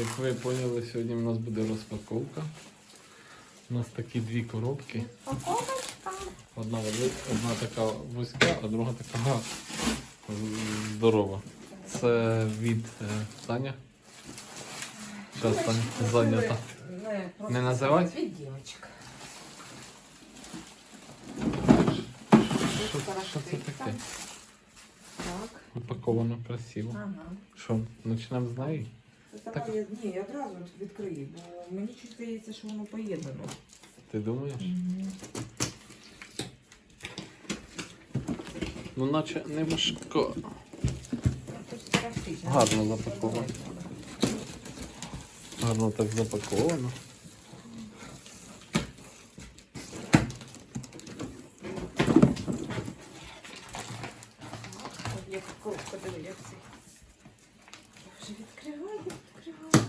Як ви поняли, сьогодні у нас буде розпаковка. У нас такі дві коробки. Упаковочка. Одна одна така вузька, а друга така здорова. Це від е, Таня. Зараз Таня зайнята. Не, називать? Від дівчинок. Що, що це таке? Так. Упаковано красиво. Ага. Що, почнемо з неї? Давай я, ні, я одразу відкрию, бо мені щось здається, що воно поєднано. Ти думаєш? Ну, наче не важко. Гарно запаковано. Гарно так запаковано. Так, Як коробка, диви, це. Я вже відкриваю, відкриваю.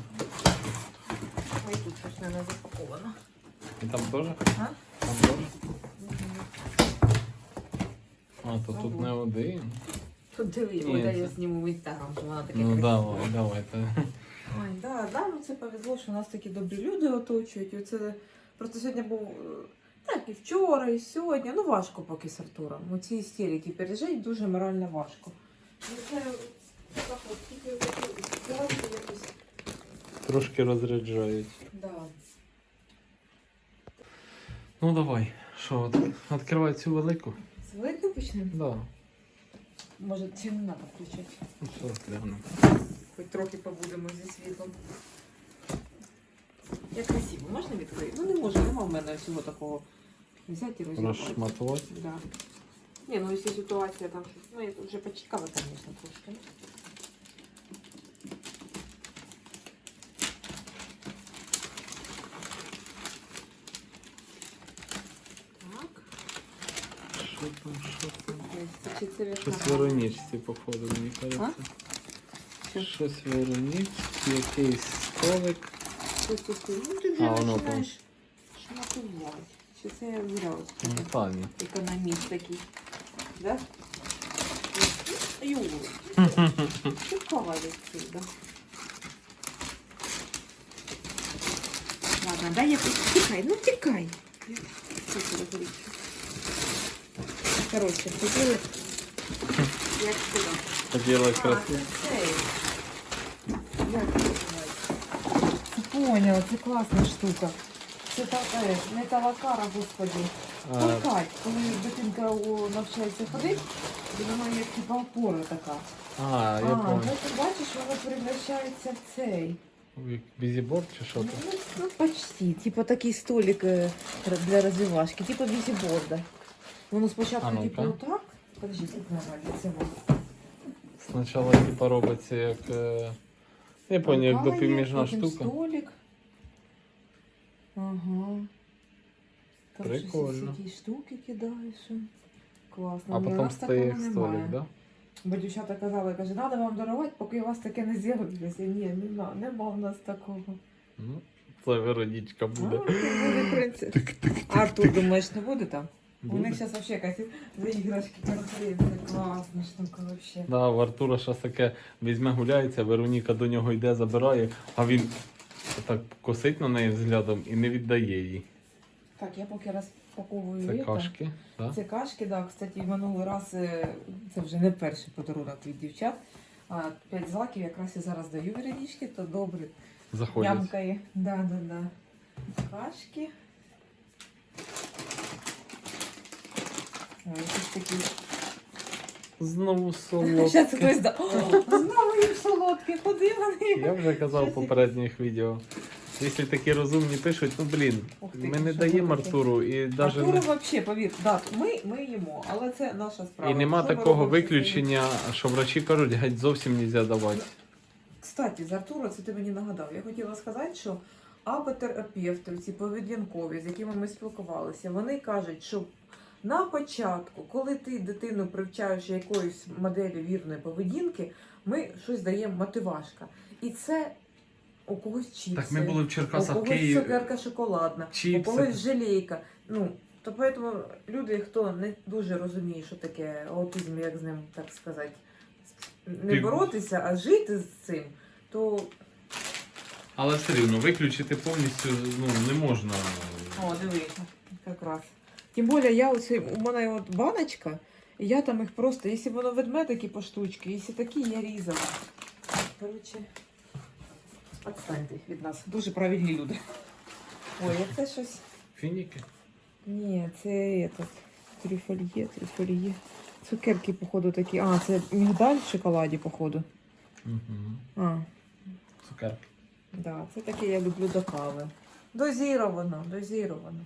Ой, тут щось не запаковано. І там теж? А? Там теж? А, то тут не один. Тут диви, Ні, це- я зніму в інстаграм, що вона таке Ну красиве. давай, давайте. Ой, да, да, ну це повезло, що нас такі добрі люди оточують. І Оце просто сьогодні був е, так і вчора, і сьогодні. Ну важко поки з Артуром. Оці істерики пережити дуже морально важко. Ну, це так от, тільки такі ситуації якось. Трошки розряджають. Да. Ну давай. Що, от, відкривай цю велику? З великим почнемо? Да. Може, чи не треба включати? Ну що, глянемо. Хоч трохи побудемо зі світлом. Як красиво, можна відкрити? Ну не можу, нема в мене всього такого взяти і розірвати. Розшматувати. Да. Не, ну если ситуация там, щось- ну я вже почекала, конечно, трошки Що там, що це чи це Щось? Веронічці, походу, мені кажеться. Що? Щось Веронічці, якийсь столик. Щось тут, ну ти А, вже воно починаєш шматувати. Чи це я зря ось Ну, економіст такий, да? Юр, чекала відсюди. Ладно, дай я тікай, ну тікай. Розумієш? Коротше, хотіли як сюди. А, красиво. Як? Поняла, це класна штука. Це та, е, не талакара, господи. Толкать, коли дитинка о, навчається ходити, і вона як типа опора така. а, я а, понял. потім бачиш, воно перевращається в цей. Бізіборд чи що Ну, там? ну, почти. Типа такий столик е, для розвивашки, типа візіборда. Воно спочатку ну-ка. типу отак. Подожди, тут навалюється воно. Спочатку типа робиться як. е, Я понял, як допоміжна потім штука. столик. Ага. Там щось Прикольно. Такі штуки кидаєш. Класно. А Ні, у потім нас стає такого столик, немає. да? Бо дівчата казали, каже, треба вам дарувати, поки у вас таке не з'явилося. Ні, нема, нема в нас такого. Ну, це Веронічка буде. А, буде принцип. А Артур, думаєш, не буде там? У них зараз взагалі якась за іграшки конференція. Класна штука взагалі. Да, в Артура щось таке візьме гуляється, Вероніка до нього йде, забирає, а він так косить на неї взглядом і не віддає їй. Так, я поки розпаковую Це кашки, да? Це кашки, да. Кстати, минулий раз е, це вже не перший подарунок від дівчат. А п'ять злаків якраз я зараз даю Веронічки, то добре. Заходять. Ямкає. Да, да, да. Кашки. Якісь такі. Знову Зараз солодке. хтось да. Знову їм солодкі, куди вони? Я вже казав в попередніх відео. Якщо такі розумні пишуть, ну блін, Ух ти, ми не що даємо таке? Артуру і навіть Артуру не... взагалі, повір, да, ми, ми їмо, але це наша справа. і нема Що ми такого робимо, виключення, що врачі кажуть, геть зовсім не можна давати. Кстати, з Артура це ти мені нагадав. Я хотіла сказати, що апотерапевти, ці поведінкові, з якими ми спілкувалися, вони кажуть, що на початку, коли ти дитину привчаєш якоїсь моделі вірної поведінки, ми щось даємо мотивашка. І це у когось чіпси, Так ми були в Черкасах в когось цукерка шоколадна, у Чіпси. когось желейка. Ну, то поэтому люди, хто не дуже розуміє, що таке аутизм, як з ним, так сказати, не Пів- боротися, а жити з цим, то Але все рівно виключити повністю ну, не можна. О, диви, якраз. Тим більше я оце, у мене от баночка, і я там їх просто, якщо воно ведмедики по штучки, якщо такі, я різала. Коротше, відстаньте від нас. Дуже правильні люди. Ой, а це щось. Фініки? Ні, це этот, трюфольє, трюфольє. Цукерки, походу, такі. А, це мігдаль в шоколаді, походу. Угу. А, Цукерки. да, це таке я люблю до кави. Дозіровано, дозіровано.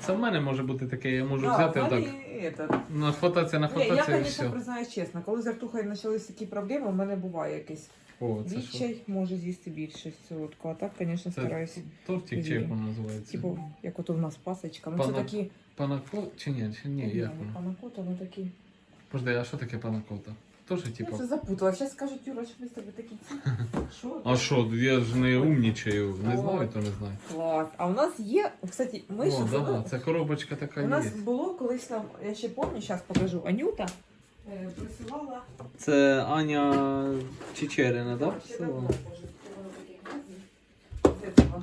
Це в мене може бути таке, я можу Да, взяти отак. і этот. Нахвататися, Ні, я, нахвататися і звісно, все. признаю чесно, коли з артухою почалися такі проблеми, у мене буває якийсь О, це що? відчай, можу з'їсти більше солодку, а так, звісно, Це стараюся. тортик чи як воно називається? Типу, як от у нас пасочка. Ну Пана- це такі. Панако чи ні? Чи ні, як воно? панакота, ну такі. Подожди, а що таке панакота? Тоже Я це запутала. Зараз скажуть, Юра, що ми з тебе такі ці. Що? А що, я ж не умнічаю, не знаю, то не знаю. Клас. А у нас є, кстати, ми О, ще да, це коробочка така У нас є. було колись нам, я ще пам'ятаю, зараз покажу, Анюта е, присилала Це Аня Чечерина, Так, ще давно, може, це воно таке. З этого,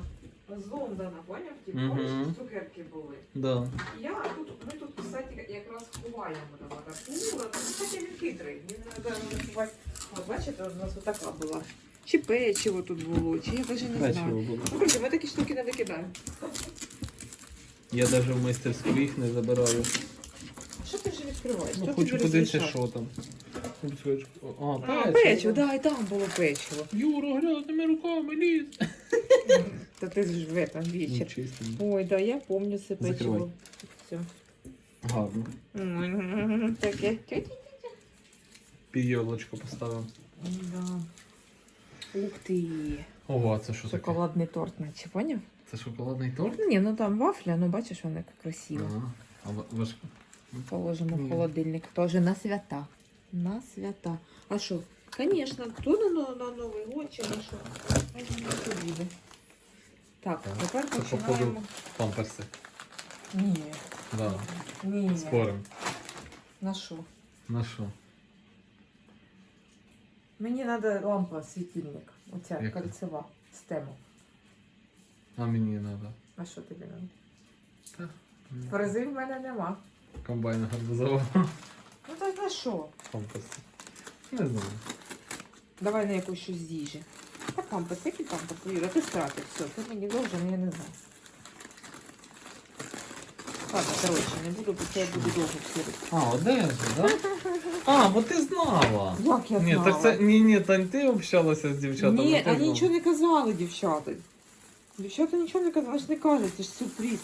З Лондона, поняв? Ті Мгм. помниш, цукерки були. Да. Я тут, ми тут, кстати, якраз ховаємо там Артура. Ну, кстати, він хитрий. Він не може ховати. От бачите, у нас отака була. Чи печиво тут було, чи я навіть не знаю. Печиво було. Ну, короче, ми такі штуки не викидаємо. Я навіть в майстерську їх не забираю. Що ти вже відкриваєш? Ну, Що хочу подивитися, що там. А, А, печиво. да, і там було печиво. Юра, грязними руками ліз. Та ти ж в этом Ну, вечір. чисто. Ой, да, я помню це Закривай. печиво. Все. Гарно. М, Таке. Йолочку поставив. Да. Ух ти. Ого, а це що таке? Шоколадний торт, наче, поняв? Це шоколадний торт? Ну, ні, ну там вафля, ну бачиш, вона як красиво. Ага. А ва- ваш... Положимо в холодильник. Тоже на свята. На свята. А що? Конечно, то на, на, на Новий год чи на що? Тут буде. Так, Так, тепер це, походу, починаємо. Памперси. Ні. Да. Ні. Спорим. На що? На що? Мені треба лампа, світильник. Оця Яка? кольцева з тему. А мені треба. А що тобі треба? Фрези в мене нема. Комбайн гарбузового. Ну так на що? Памперси. Не знаю. Давай на якусь щось з їжі. Та памперс, який памперс? Юра, ти стратив все, ти мені должен, я не знаю. Ладно, коротше, не буду, бо це я буду довго втірити. А, одежа, да? А, бо ти знала. Як я Ні, знала? так це ні, ні, Тань, ти общалася з дівчатами. Ні, вони нічого не казали, дівчата. Дівчата нічого не казали, ж не кажуть, це ж сюрприз.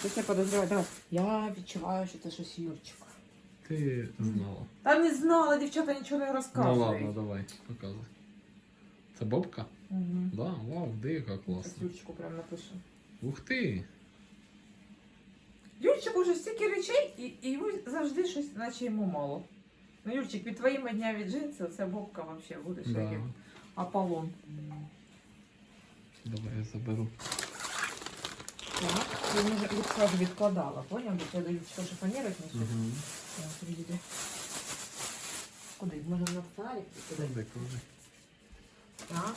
Щось я подозріваю, давай. Я відчуваю, що це щось Юрчик. Ти знала. Та не знала, дівчата нічого не Ну ладно, давай, показуй. Це бобка? Угу. Да, вау, дика, класно. Юрчику прям напишу. Ух ти! Юрчик уже стільки речей, і, і йому завжди щось, наче йому мало. Ну, Юрчик, від твоїми днями джинси, це бобка взагалі буде Да. як Аполлон. Давай я заберу. Так, я може від сразу відкладала, поняв? Бо це дають що шифонірувати не щось. Угу. Так, приїде. Куди? Може на царик? Куди? Куди, куди? Так.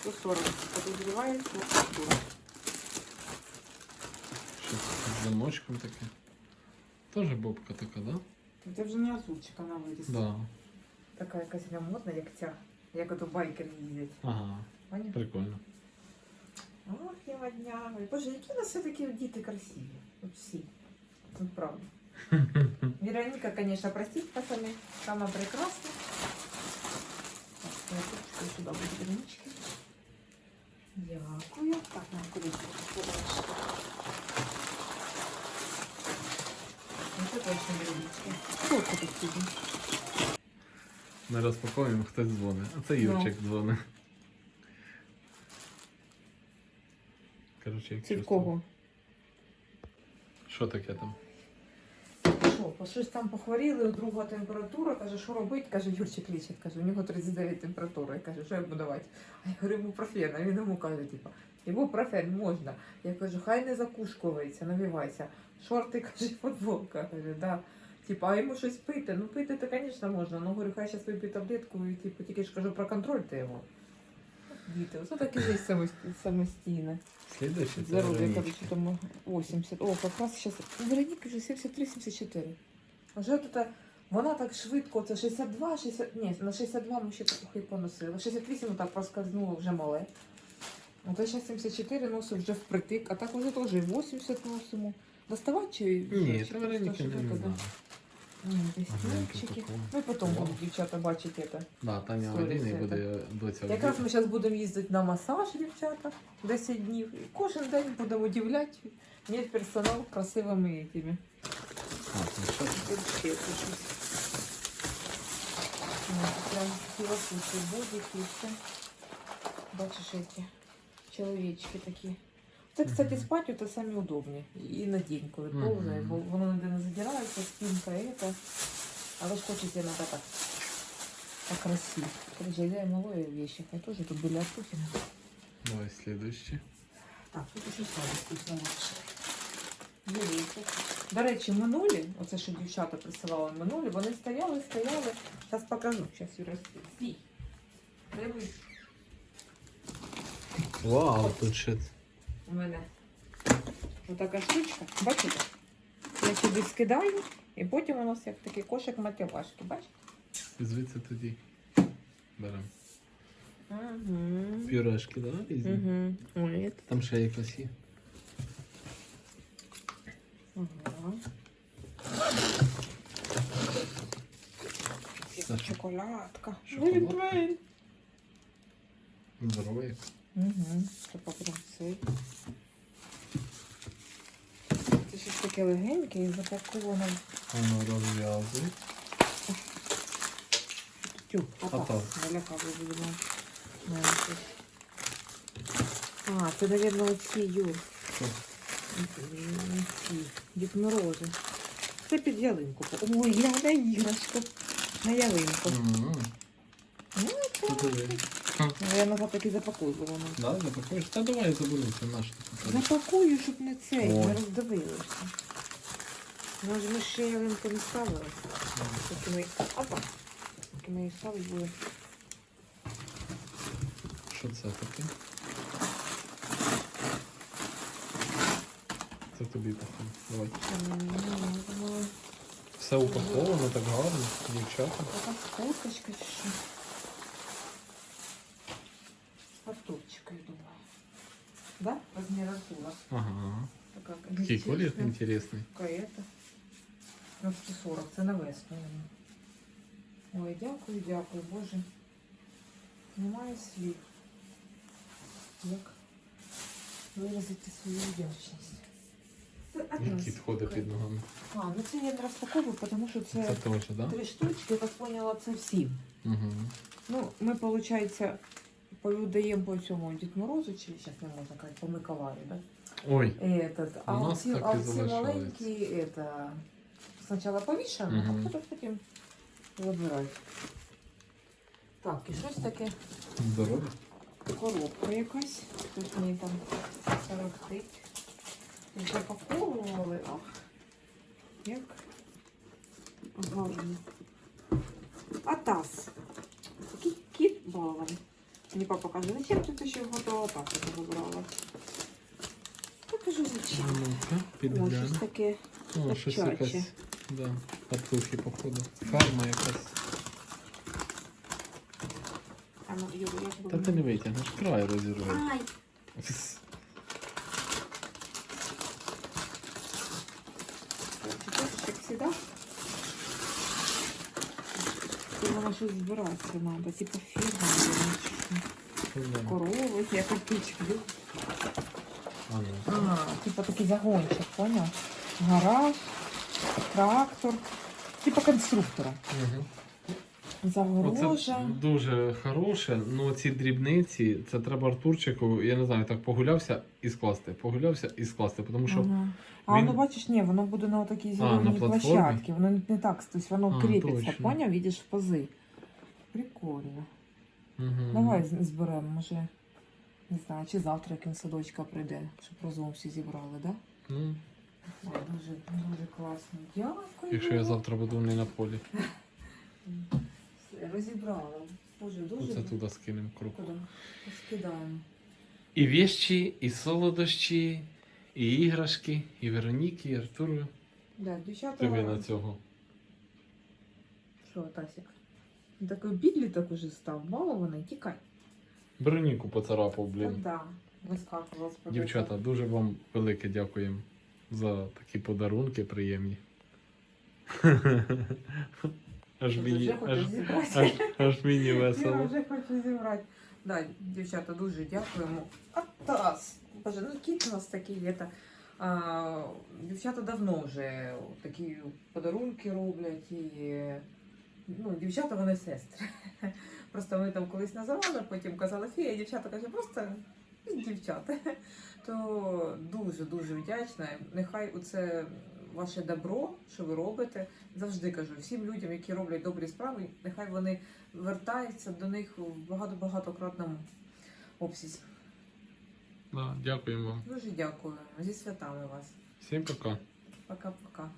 Сто сорок. Подозреваю, що сорок. Що це з замочком таке? Тоже бобка така, да? Це вже не Азурчик, вона виріс. Да. Така якась вона модна, як ця. Як ото байкер їздять. Ага, Поняв? прикольно. Ох, я дня. Боже, які у нас все-таки діти красиві. От всі. Ну, правда. Вероніка, конечно, простіть, пацани, сама прекрасна. Так, я тут сюди будуть гранички. Дякую. Так, на куди подальше. Ну, це точно гранички. Сколько тут сидим? Ми розпаковуємо, хтось дзвонить. А це Ну. Юрчик дзвонить. Короче, як Це в кого? Що таке там? Що? по щось там похворіли, у друга температура, каже, що робити? Каже, Юрчик лічить, каже, у нього 39 температура. Я кажу, що йому давати? А я говорю, ібупрофен, а він йому каже, типу, ібупрофен можна. Я кажу, хай не закушкується, навівайся. Шорти, каже, футболка. Каже, да. Типа, а йому щось пити. Ну пити то, звісно, можна. Ну говорю, хай зараз вип'є таблетку і типу, тільки ж кажу про контроль ти його. Діти, ось таке ж самостійне. Слідуючий це Здоровье, Вероничка. короче, там 80. О, как раз сейчас. У Вероніки вже 73-74. Вже тут вона так швидко, це 62, 60, ні, на 62 ми ще трохи поносили. 68 так проскользнуло вже мале. А то зараз 74 носив вже впритик, а так вже теж і 80 носимо. Доставати чи? Ні, чи це Вероніки не надо. Ні, десь Ну і потім будуть дівчата бачити це. Да, Таня Сторіс один і це. буде доця. Якраз ми зараз будемо їздити на масаж, дівчата, 10 днів. І кожен день будемо удивляти мій персонал красивими этими. А, ну що? Тут ще щось. Ну, Прям філософії бодики і все. Бачиш, эти чоловічки такі. Це, кстати, Мгм. спати це самі удобні. І на день, коли повзає, бо воно ніде не задирається, спинка і це. Але ж хочеться надо так. По красі. Короче, я малої вещи, хай теж тут були отпухи. Давай слідуючий. Так, тут ще сладості вкусновіше. Дивіться. До речі, минулі, оце що дівчата присилали минулі, вони стояли, стояли. Зараз покажу. Зараз Юра. Дивись, Вау, тут ще у мене отака штучка. Бачите? Я сюди скидаю, і потім у нас як такий кошик матявашки. Бачите? звідси тоді. Беремо. Угу. Пюрешки, да, різні? Угу. Ой, це. Там ще якось є. Ага. Це що? Шоколадка. Шоколадка? Блин. Здоровий. Угу. Це попрям. Це щось таке легеньке і запаковано. Воно розв'язує. Тю, А а так. так. Наляка будемо. А, це, наверное, оці, Юр. Дід Морози. Це під ялинку. Ой, гляда іграшка. На ялинку. М, Ну, Це. Я назад таки воно. Да, запакуєш? Та давай заберу, це наш. Запакую, щоб не цей, Ой. не роздивилися. Ну ж ми ще ялинку не ставили. Поки ми... Опа. Поки ми її ставили буде. Що це таке? Це тобі походу. Давай. Все упаковано так гарно, дівчата. Така курточка чи що? Размер Артура. Ага. Така Такий колір чесно. інтересний. Какая-то. Ну, 140, це на весну. Ой, дякую, дякую, Боже. Немає слів. Як виразити свою вдячність. Це одна Кіт ходить штука. під ногами. А, ну це я не розпаковую, тому що це, Це точно, так? Да? три штучки, я так поняла, це всім. Угу. Ну, ми, виходить, даємо по цьому Дід Морозу, чи зараз не можна казати, по Миколаю, да? Ой. Этот, а У нас оці, так а оці залишається. маленькі, это, спочатку повішаємо, Мгм. а потім потім забирають. Так, і щось таке, Здоров'я. коробка якась. Тут мені там тарахтить. Запаковували, ах, як гарно. Атас. Такий кіт балований. Мені папа каже, зачем ти ще готова атаса забрала? Я кажу, зачем? Ну-ка, О, підглянь. щось таке. О, щось якась. Да. Патухи, походу. Ферма якась. А ну, Юра, як Та буде? ти не витягнеш, край розірве. Ай, короче, тут, як всегда. Тут воно щось збиратися треба, типу фірма, чи. Корови, я копички. А, ну. Типа такий загончик, понял? Гараж, трактор, типа конструктора. Угу. Загорожа. Оце дуже хороше. Ну ці дрібниці, це треба Артурчику, я не знаю, так погулявся і скласти. Погулявся і скласти. Тому що Ага. А він- воно бачиш, ні, воно буде на такій зеленій площадці. Воно не, не так, тобто воно кріпиться, поняв, видиш в пази. Прикольно. Мгм. Давай зберемо, може. Не знаю, чи завтра як він садочка прийде, щоб разом всі зібрали, да? Ну, Ой, дуже, дуже класно. Дякую. якщо я завтра буду не на полі, Все, Розібрала. Боже, дуже. оце туди скинемо круг. Скидаємо. І вещі, і солодощі, і іграшки, і Вероніки, і Артуру. Да, дівчата. Диви на цього. Що, Тасік? Такий бідлі так уже став, балований, тікай. Вероніку поцарапав, Так, блін. да, вискакував з Дівчата, дуже вам велике дякуємо за такі подарунки приємні. Аж мені, аж, аж, аж мені Я вже хочу зібрати. Да, дівчата, дуже дякуємо. А Тас, боже, ну кіт у нас такий є. дівчата давно вже такі подарунки роблять і ну, дівчата вони сестри. Просто ми там колись називали, потім казали фія, дівчата каже, просто дівчата. То дуже-дуже вдячна. Нехай оце ваше добро, що ви робите. Завжди кажу всім людям, які роблять добрі справи, нехай вони вертаються до них в багато-багатократному обсязі. Да, дякуємо вам. Дуже дякую. Зі святами вас. Всім пока. Пока-пока.